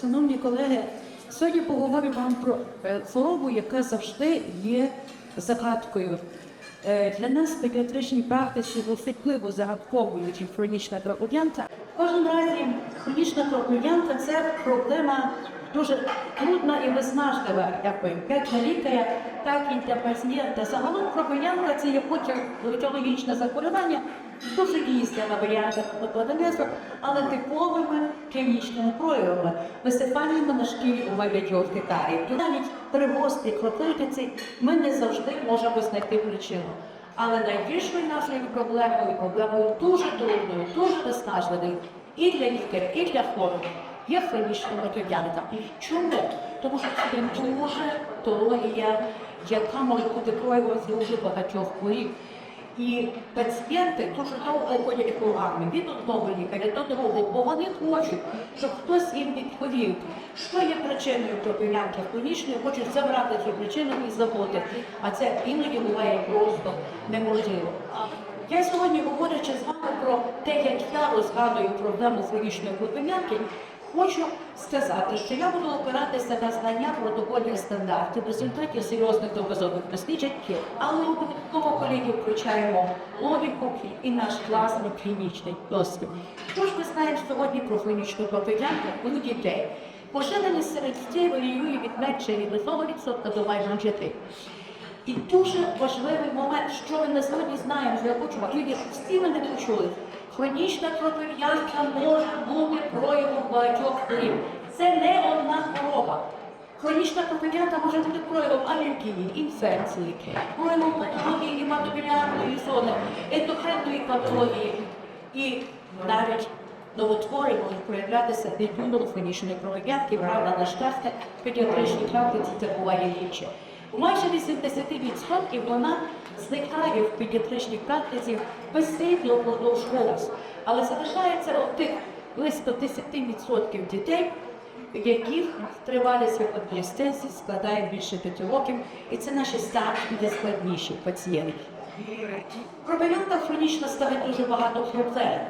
Шановні колеги, сьогодні поговорю вам про е, хворобу, яка завжди є загадкою. Е, Для нас педіатричні практиці особливо загадковою чи хронічна В Кожен разі хронічна травмоянка – це проблема дуже трудна і виснажлива, якби як для лікаря, так і для пацієнта. Загалом травмоянка – це є патологічне захворювання, дуже дійсне на варіантах покладенесу, але типовими клінічними проявами, висипаннями на шкірі у вигляді ортикарії. Навіть при гострій кропивниці ми не завжди можемо знайти причину. Але найбільшою нашою проблемою, проблемою дуже трудною, дуже виснажливою і для лікаря, і для хворого є хронічна методянка. Чому? Тому що це дуже теорія, яка може бути проявом дуже багатьох хворіб. І пацієнти дуже довго ходять кругами від одного лікаря до другого, бо вони хочуть, щоб хтось їм відповів, що є причиною пропілянки хронічної, хочуть забрати цю причину і забути. А це іноді буває просто неможливо. Я сьогодні, говорячи з вами про те, як я розгадую проблему з хронічної пропілянки, Хочу сказати, що я буду опиратися на знання протоколів стандартів в результаті серйозних доказових досліджень, але обов'язково колеги включаємо логіку і наш класний клінічний досвід. Що ж ми знаємо сьогодні про клінічну пропилянку у дітей? Поширеність серед дітей варіює від менше від 1% до майже 5%. І дуже важливий момент, що ми на сьогодні знаємо, що я хочу, всі мене почули. Хронічна кров'янка може бути проявом багатьох хворіб. Це не одна хвороба. Хронічна кров'янка може бути проявом алергії, інфекції, проявом патології гематобілярної зони, ендокринної патології. І навіть новотвори можуть проявлятися від хронічної кров'янки, правда, на щастя, педіатричній практиці це буває рідше. У майже 80% вона зникає в педіатричній практиці безслідно впродовж голос, Але залишається тих близько 10% дітей, яких тривалість адміністрації складає більше 5 років, і це наші найскладніші пацієнти. Пробелянка хронічно ставить дуже багато проблем.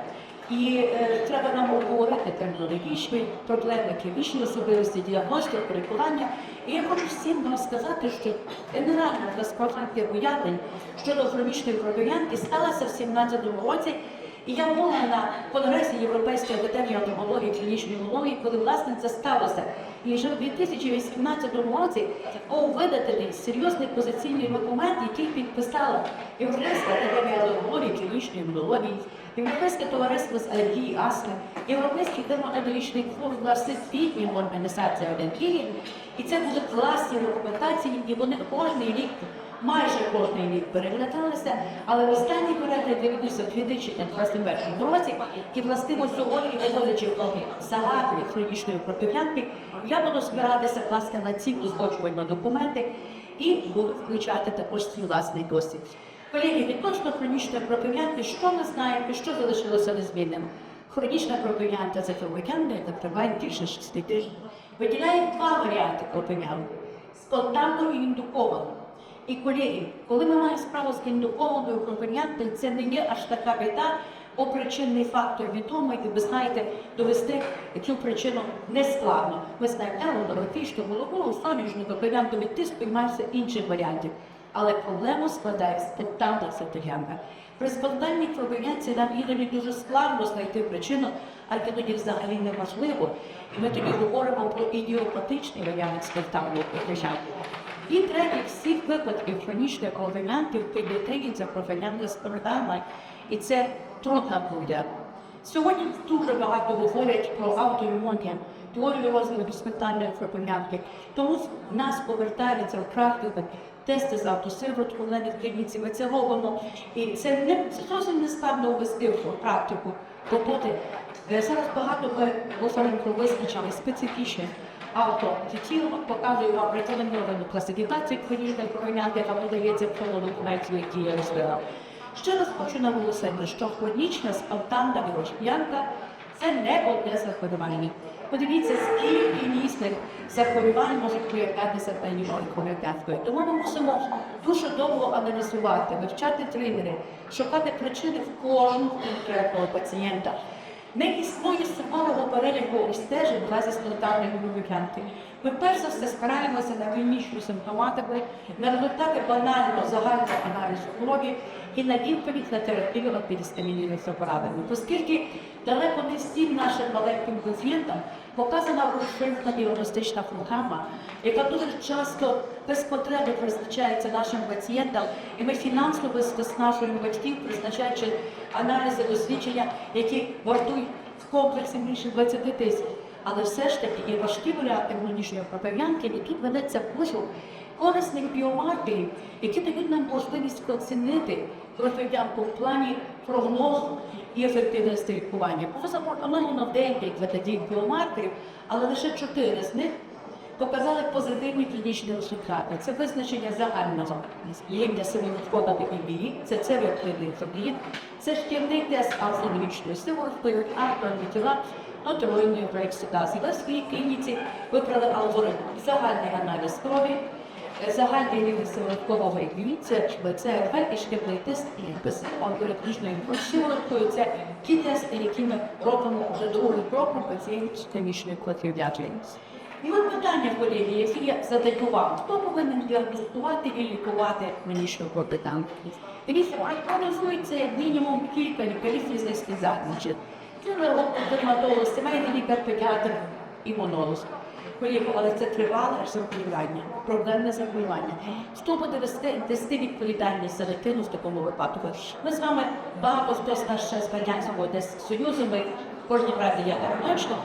І е, треба нам обговорити термінологічні проблеми, клінічні особливості, діагностику, лікування. І я хочу всім вам сказати, що генеральна безпрофільних уявлень щодо хронічної кров'янки сталася в 17 році. І я була на конгресі Європейської академії онкології клінічної онкології, коли власне це сталося. І вже в 2018 році був виданий серйозний позиційний документ, який підписала Європейська академія алергології, клінічної імунології, Європейське товариство з алергії астми, Європейський дерматологічний клуб, на спільні організації алергії. І це були класні документації, і вони кожний рік майже кожний рік переглядалися, але в останній перегляд дивилися в 2021 році, і властиво сьогодні, виходячи в загадки хронічної против'янки, я буду спиратися власне на ці узгоджувальні документи і буду включати також свій власний досвід. Колеги, відносно хронічної против'янки, що ми знаємо що залишилося незмінним? Хронічна кров'янка це кров'янка, яка триває більше 6 тижнів. Виділяє два варіанти кров'янки – спонтанно і індуковано. І колеги, коли ми маємо справу з індукованою кров'янкою, це не є аж така біда, бо причинний фактор відомий, і ви знаєте, довести цю причину не складно. Ми знаємо елодоротичну, голову, сонячну кров'янку від тиску і мається інших варіантів. Але проблему складає спонтанна сатогянка. При спонтанній кров'янці нам іноді дуже складно знайти причину, а іноді взагалі неможливо. І ми тоді говоримо про ідіопатичний варіант спонтанної кров'янки. І третій всіх випадків хронічної кров'янки в педіатрії це кров'янка спонтанна, і це трудна буде. Сьогодні дуже багато говорять про аутоімунні, теорію розвитку спитання кров'янки. Тому в нас повертаються в практику тести з автосиворотку в клініці, ми це робимо. І це не це зовсім не складно ввести в практику роботи. Е, Зараз багато ми говоримо про визначення специфічних авто. Тіло показує вам рекомендовану класифікацію хронічної кров'янки, яка подається в тому документі, який я розбирав. Ще раз хочу наголосити, що хронічна спонтанна кров'янка це не одне захворювання. Подивіться, скільки різних захворювань може проявлятися певною кров'янкою. Тому ми мусимо дуже довго аналізувати, вивчати тригери, шукати причини в кожного конкретного пацієнта. Не існує суворого переліку обстежень для застатарної гуморянти. Ми перш за все спираємося на клінічну симптоматику, на результати банального загального аналізу крові і на відповідь на терапію антигістамінними препаратами. Оскільки далеко не всім нашим маленьким пацієнтам показана розширена діагностична програма, яка дуже часто без потреби призначається нашим пацієнтам, і ми фінансово стиснажуємо батьків, призначаючи аналізи дослідження, які вартують в комплексі більше 20 тисяч. Але все ж таки є важкі варіанти внутрішньої і які ведеться пошук корисних біомаркерів, які дають нам можливість оцінити пропагандку в плані прогнозу і ефективності лікування. Було запропоновано деяких методів біомаркерів, але лише чотири з них показали позитивні клінічні результати. Це визначення загального рівня семінотворних імбії, це цервіоклидний фабрін, це шкільний тест алфавічної сиворотпливи, антитіла, отруйної проекситазі. Ви в своїй клініці вибрали алгоритм загальний аналіз крові, загальний рівень імбії, це ЦРВ і шкільний тест і без алгоритмічної сивороткою. Це ті тести, які ми робимо вже другий крок у пацієнтів з клінічною клотів'ячою. І от питання колеги, які я задаю вам, хто повинен діагностувати і лікувати клінічну пропитанку? Дивіться, організується як мінімум кілька лікарів різних спеціальностей. Це дерматолог, сімейний лікар, педіатр, імунолог. Колеги, але це тривале заболівання, проблемне заболівання. Хто буде вести, вести відповідальність за дитину в такому випадку? Ми з вами багато хто з нас ще з радянського десь союзу, ми в кожній раді я точно.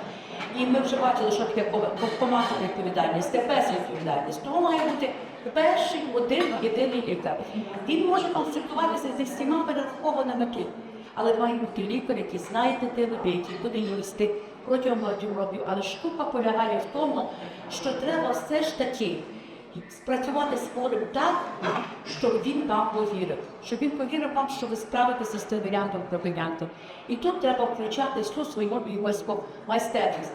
І ми вже бачили, що таке команда відповідальність, це безвідповідальність. Тому має бути перший один єдиний лікар. Він може консультуватися зі всіма перерахованими тут. Але має бути лікар, який знає дитину, який буде її вести протягом багатьох років. Але штука полягає в тому, що треба все ж таки спрацювати з хворим так, щоб він вам повірив, щоб він повірив вам, що ви справитеся з цим варіантом пропагандом. І тут треба включати всю свою лікарську майстерність.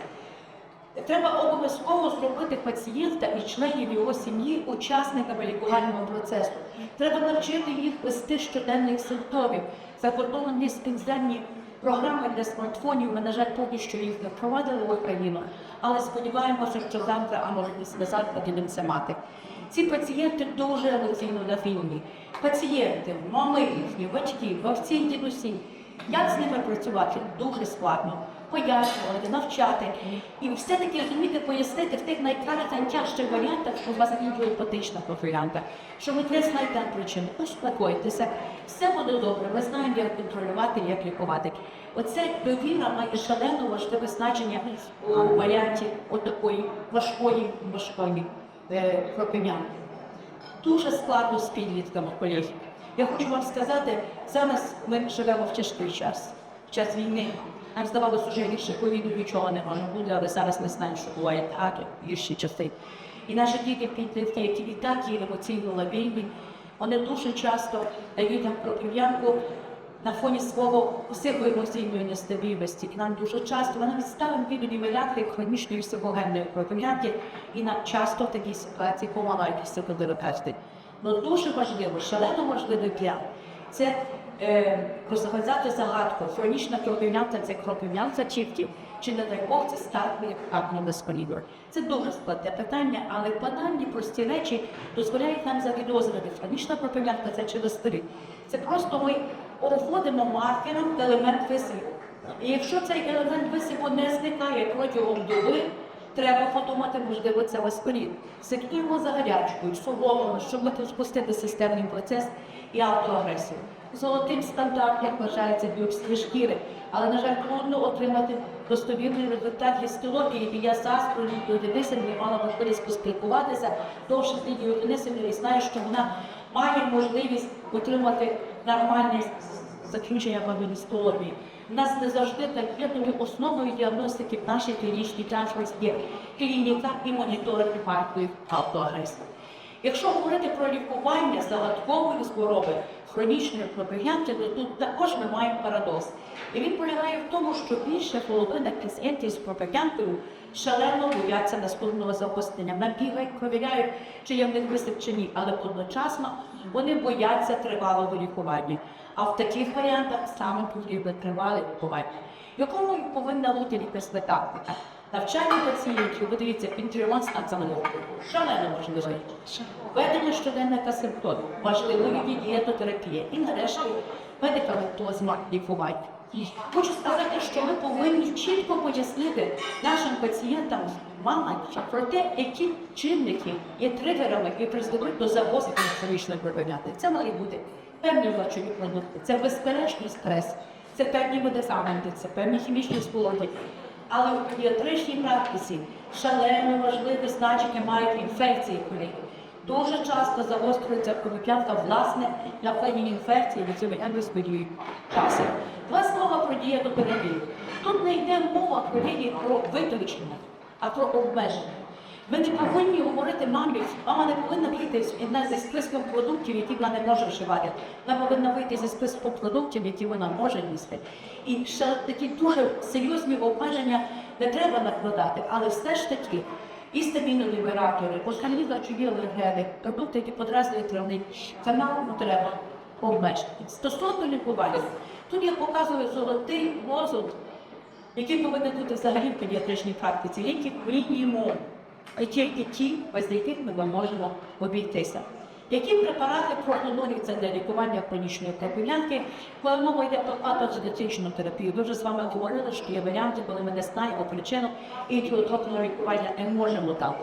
Треба обов'язково зробити пацієнта і членів його сім'ї учасниками лікувального процесу. Треба навчити їх вести щоденних симптомів, закордонені спеціальні програми для смартфонів. Ми, на жаль, поки що їх не впровадили в Україну, але сподіваємося, що завтра, а може не завтра це мати. Ці пацієнти дуже емоційно нафільні. Пацієнти, мами їхні, батьки, бавці, дідусі. Як з ними працювати? Дуже складно. Пояснювати, навчати. І все-таки розуміти, пояснити в тих найкращих варіантах, що у вас ідіопатична профілянка, що ви не знаєте причину. Успокойтеся, все буде добре, ми знаємо, як контролювати, як лікувати. Оце довіра має шалено важливе значення у варіанті отакої важкої, важкої е, пропилянки. Дуже складно з підлітками колеги. Я хочу вам сказати, зараз ми живемо в тяжкий час, в час війни. Нам здавалося, що гірше ковіду нічого не може бути, але зараз ми знаємо, що буває багато гірші часи. І наші діти підлітки, які і так є емоційно лабільні, вони дуже часто дають нам пропів'янку на фоні свого психоемоційної нестабільності. І нам дуже часто вони відставимо відомі варіанти хронічної психогенної пропів'янки, і нам часто в такій ситуації помагають психотерапевти. Ну дуже важливо, шалено важливий п'ян. Це розв'язати загадку. Хронічна кровівнянка це кровівнянка чітків, чи не дай Бог це статний безполівер. Це дуже складне питання, але банальні прості речі дозволяють нам завідозрити. Хронічна кровівнянка це через старі. Це просто ми переходимо маркером елемент висипу. І якщо цей елемент висипу не зникає протягом доби, Треба подумати, можливо, це васкуліт. Слідкуємо за гарячкою, соломами, щоб спустити системний процес і автоагресію. Золотим стандартом, як вважається, біопсії шкіри, але, на жаль, трудно отримати достовірний результат гістології. Я з Астрою Денисівною мала можливість поспілкуватися довше з Лідією Денисівною і знаю, що вона має можливість отримати нормальне заключення по гістології. У нас не завжди так єдною основою діагностики в нашій клінічній діагностиці є клініка і моніторинг фактів автоагресії. Якщо говорити про лікування загадкової хвороби хронічної пропагянти, то тут також ми маємо парадокс. І він полягає в тому, що більше половина пацієнтів з пропагянкою шалено бояться наступного запустення. Набігають, провіряють, чи є в них висип чи ні, але одночасно вони бояться тривалого лікування. А в таких варіантах саме потрібно тривале лікування, якому повинна бути лікарська Навчання пацієнтів, ви дивіться, інтерванс ацамолог. Шалено важливо. Ведення щоденника симптомів, важливою є дієтотерапія і нарешті медикаментозне лікування. Хочу сказати, що ми повинні чітко пояснити нашим пацієнтам, мамам, про те, які чинники є тригерами, які призведуть до загострення хронічної кровоняти. Це має бути певні влачові продукти, це безперечний стрес, це певні медикаменти, це певні хімічні сполуки. Але в педіатричній практиці шалене важливе значення мають інфекції колії. Дуже часто загострюється кровоп'янка, власне, на фені інфекції, від цього ендоспорію часу. Два слова про дієтотерапію. Тут не йде мова про про виключення, а про обмеження. Ми не повинні говорити мамі, мама не повинна вийти зі списком продуктів, які вона не може вживати. Вона повинна вийти зі списком продуктів, які вона може їсти. І ще такі дуже серйозні обмеження не треба накладати, але все ж таки і стамінолібератори, посканізачові алергени, продукти, які подразнюють травний канал, ну, треба обмежити. Стосовно лікування, тут я показую золотий лозунг, який повинен бути взагалі в педіатричній практиці. Ліки мінімум, а тільки ті, без яких ми можемо обійтися. Які препарати пропонуються для лікування хронічної кров'янки, коли мова йде про патогенетичну терапію? Ви вже з вами говорили, що є варіанти, коли ми не знаємо причину і тілотропного лікування не можемо там.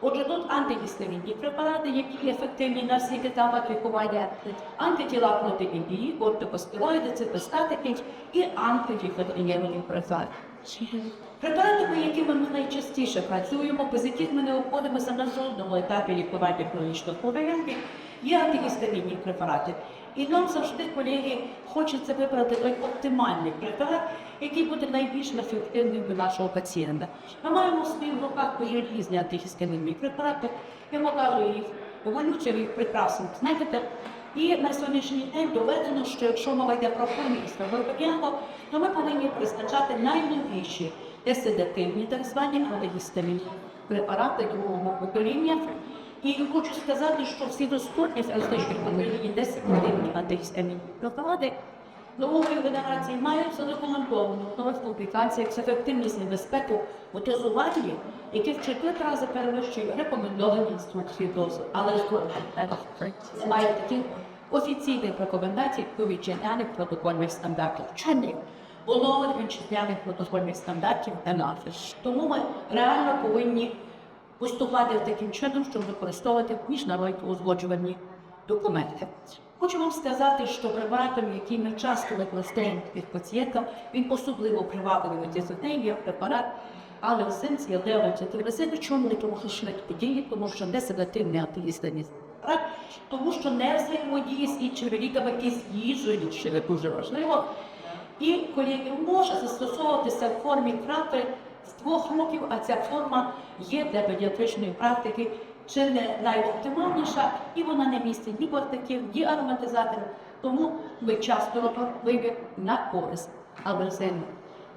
Отже, тут антигістамінні препарати, які ефективні на всіх етапах лікування, антитіла проти індії, кортикостероїди, цитостатики і антифікотрієві препарати. Препаратами, якими ми найчастіше працюємо, ми не обходимося на жодному етапі лікування хронічної хворобки, є антигістамінні препарати. І нам завжди, колеги, хочеться вибрати той оптимальний препарат, який буде найбільш ефективним для нашого пацієнта. Ми маємо в своїх руках різні антигістамінні препарати. Я показую їх поволюче, їх прекрасно знаєте. І на сьогоднішній день доведено, що якщо мова йде про хронічну хворобу, то ми повинні призначати найновіші деседативні, так звані антигістамінні препарати другого покоління. І хочу сказати, що всі доступні з еластичних поколінь 10 годинні антигістамінні препарати нової генерації мають задокументовану в нових публікаціях з ефективність і безпеку у дозуванні, які в чотири рази перевищують рекомендовані інструкції дозу. Але ж немає таких офіційних рекомендацій до вітчизняних протокольних стандартів. Вчених оновлень вітчизняних протокольних стандартів НАФІС. Тому ми реально повинні поступати таким чином, щоб використовувати міжнародні узгоджувані документи. Хочу вам сказати, що препаратом, який ми часто використовуємо під пацієнтом, він особливо привабливий дизотей, є препарат алеосенція леоцитиризин, чому не тому що швидко діє, тому що не седативний антигістаміст. препарат, тому що не взаємодіє з іншими ліками, які з їжею, є дуже важливо. І колеги може застосовуватися в формі крапель з двох років, а ця форма є для педіатричної практики чи не найоптимальніша, і вона не містить ні кортиків, ні ароматизаторів, тому ми часто робимо вибір на користь абрезину.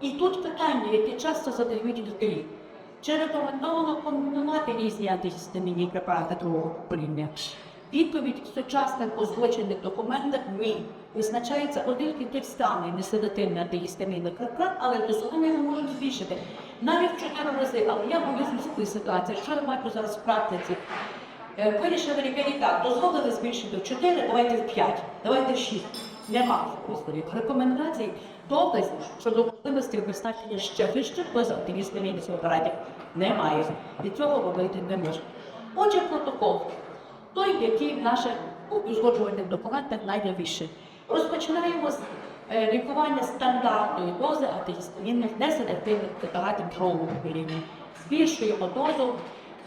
І тут питання, які часто задають дітей. Чи рекомендовано комбінувати різні антигістамінні препарати другого покоління? Відповідь в сучасних узгоджених документах ні. Визначається один і самий неседативний антигістамінний препарат, але дозування не можуть збільшити. Навіть в чотири рази, але я боюсь такої ситуації, що я бачу зараз в практиці. Е, Вирішили лікарі так, дозволили збільшити в 4, давайте в 5, давайте в 6. Нема господи, рекомендацій доказів щодо можливості визначення ще вище поза активістами апаратів немає. Від цього робити не може. Отже, протокол той, який в наших узгоджувальних документах найновіший. Розпочинаємо з е, лікування стандартної дози антигістамінних неселективних препаратів другого покоління. Збільшуємо дозу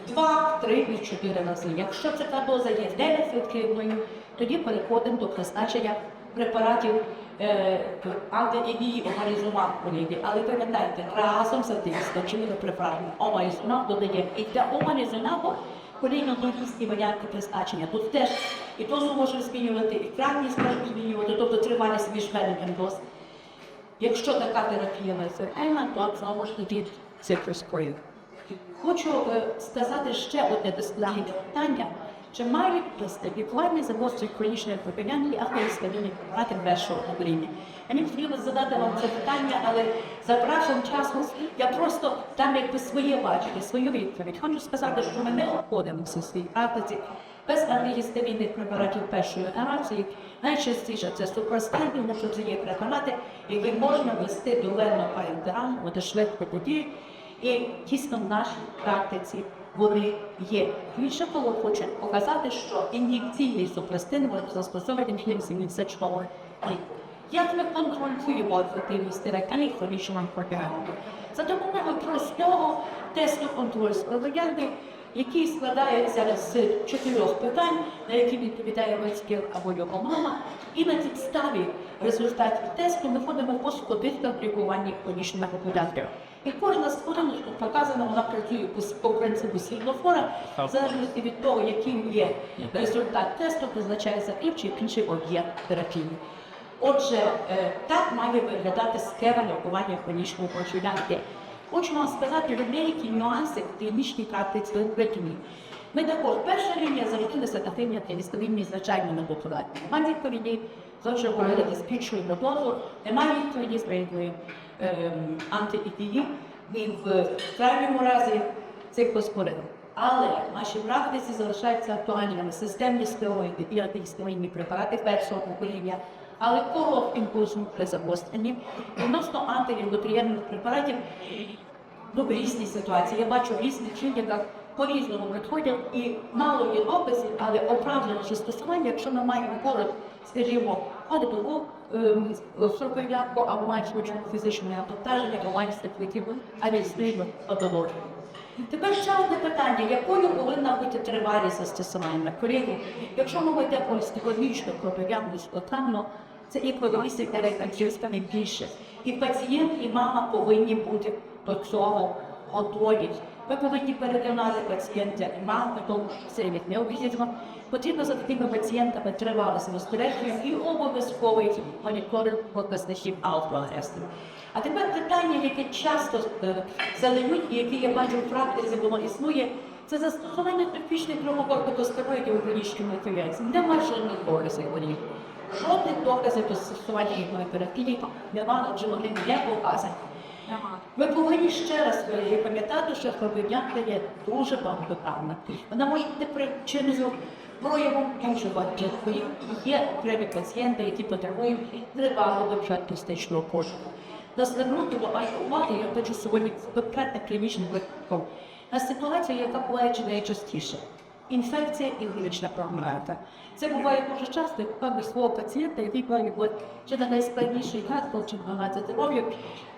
2, 3 і 4 рази. Якщо ця доза є неефективною, тоді переходимо до призначення препаратів е, антидії омаризумаб колеги. Але пам'ятайте, разом з антигістамінними препаратами омаризумаб додаємо і для омаризумабу коліно і варіанти призначення. Тут теж і дозу може змінювати, і крайність можна змінювати, тобто тривалість між веденням доз. Якщо така терапія не то знову ж таки цитрускою. Хочу е, сказати ще одне доскладне питання. Чи мають лікувальний загострий хронічної пропілянки артеріоскlerозної препарати першого покоління? Я не хотіла задати вам це питання, але за браком часу я просто там якби своє бачення, свою відповідь. Хочу сказати, що ми не обходимося в своїй практиці без антигістамінних препаратів першої генерації. Найчастіше це супростатні непротині препарати, які можна ввести до венно-парентеральну, вони швидко подіють, і дійсно в нашій практиці вони є. Більше того, хочу показати, що ін'єкційний супрастин може застосовувати інфекційного ліку. Як ми контролюємо ефективність терапії хронічного протягу? За допомогою простого тесту контролю спроведення, який складається з чотирьох питань, на які відповідає батьків або його мама, і на підставі результатів тесту ми ходимо по сходинках лікування хронічного протягу. І кожна сходинка показана, вона працює по, принципу світлофора, в залежності від того, яким є результат тесту, призначається і чи інший об'єкт терапії. Отже, е, так має виглядати схема лікування хронічного почулянки. Хочу вам сказати про деякі нюанси в клінічній практиці викликані. Ми також перша лінія залишилася такими антигістамінні звичайними докладами. Немає відповіді, завжди говорити з більшою додому, немає відповіді з рейдою антиіпії, і в крайньому разі цих поспорив. Але в нашій практиці залишаються актуальними системні стероїди і антигістамінні препарати першого покоління, але коротким при загостренні відносно антиендокринних препаратів ну, різні ситуації. Я бачу в різних клініках по-різному приходять і мало є описів, але оправдане застосування, якщо ми маємо поряд, скажімо, ходову сорокоявку або маємо фізичне навантаження, маємо статвиків, а стрільно патологію. Тепер ще одне питання, якою повинна бути тривалість застосування? Колеги, якщо мовити про психологічну пропаганду спонтанно, це і повісить не більше. І пацієнт, і мама повинні бути до цього готові. Ви повинні переконати пацієнта і маму, тому це від необхідно. Потрібно за такими пацієнтами тривали спостереження і обов'язковий моніторинг показників алфа-агресії. А тепер питання, яке часто е, задають, і яке я бачу в практиці, воно існує, це застосування типічних промокортикостероїдів у клінічному інфекції. Нема жодних доказів вони. Жодних доказів до застосування імунотерапії немає, адже вони не показані. Ви повинні ще раз пам'ятати, що хробинянка є дуже багатогранна. Вона може бути причиною проявом іншого дітки. Є окремі пацієнти, які потребують тривалого діагностичного пошуку. На звернути увагу, я хочу сьогодні конкретно клінічним викликом на ситуацію, яка буває чи найчастіше. Інфекція і клінічна програма. Це буває дуже часто, коли свого пацієнта, який має бути чи на найскладніший гастро, чи 12 років,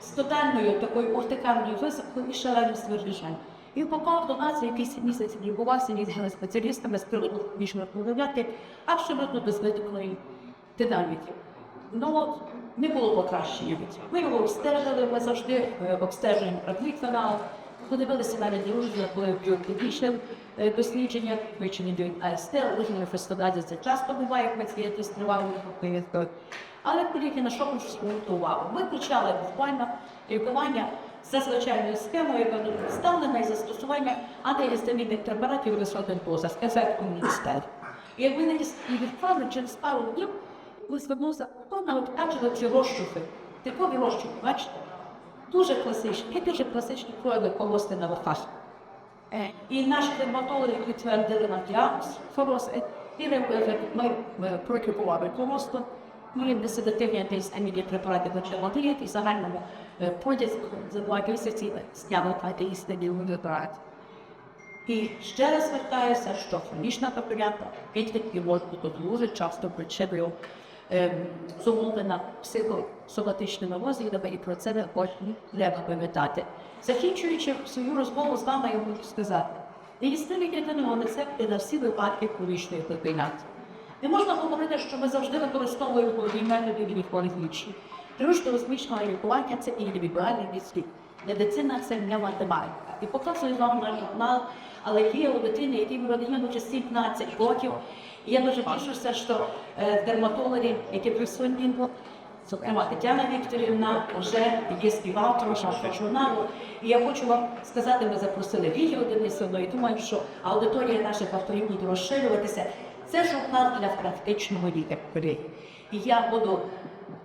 з тотальною такою ортикальною високою і шаленим ствердженням. І попав до нас якийсь місяць лікувався із спеціалістами з приводу клінічної програми, абсолютно без витокної динаміки. Ну, не було покращення. Ми його обстежили, ми завжди е, обстежуємо правий канал. Подивилися навіть дружно, коли біотехнічне е, дослідження, вичини дають АСТ, вижені фестивалі це часто буває, як пацієнти з тривалою повісткою. Але колеги на що хочу звернути увагу? Ми почали буквально лікування за звичайною схемою, яка тут представлена і застосування антигістамінних препаратів високих дозах, ефектом міністер. І якби не відправили через пару днів, ви звернувся, то на обкачували ці розчухи, типові розчухи, бачите? Дуже класичні, і дуже класичні прояви колости на вахах. І наші дерматологи підтвердили на діагноз фороз, і ми прокупували колосту, ми десятитивні антиаміді препарати почали діяти, і загальному протязі за два місяці зняли антиістамінний препарат. І ще раз звертаюся, що хронічна папілянка підлітки можуть бути дуже часто причиною зумовлена психосоматичними розглядами, і про це треба пам'ятати. Закінчуючи свою розмову з вами, я хочу сказати, Міністерні єдиного рецепти на всі випадки хронічної папілянки. Не можна говорити, що ми завжди використовуємо порівняння індивідуальні. Трушно розміщене лікування це індивідуальний підхід. Медицина це не математика. І показую вам на журнал, але є дитини, якій родині вже 17 років. І я дуже тішуся, що е, дерматологи, які присутні, Зокрема, Тетяна Вікторівна вже є співавтором нашого журналу. І я хочу вам сказати, ми запросили Лігію Денисовну, і думаю, що аудиторія наших авторів розширюватися. Це журнал для практичного лікаря. І я буду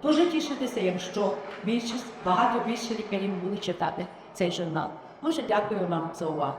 дуже тішитися, якщо більшість, багато більше лікарів будуть читати цей журнал. Дуже дякую вам за увагу.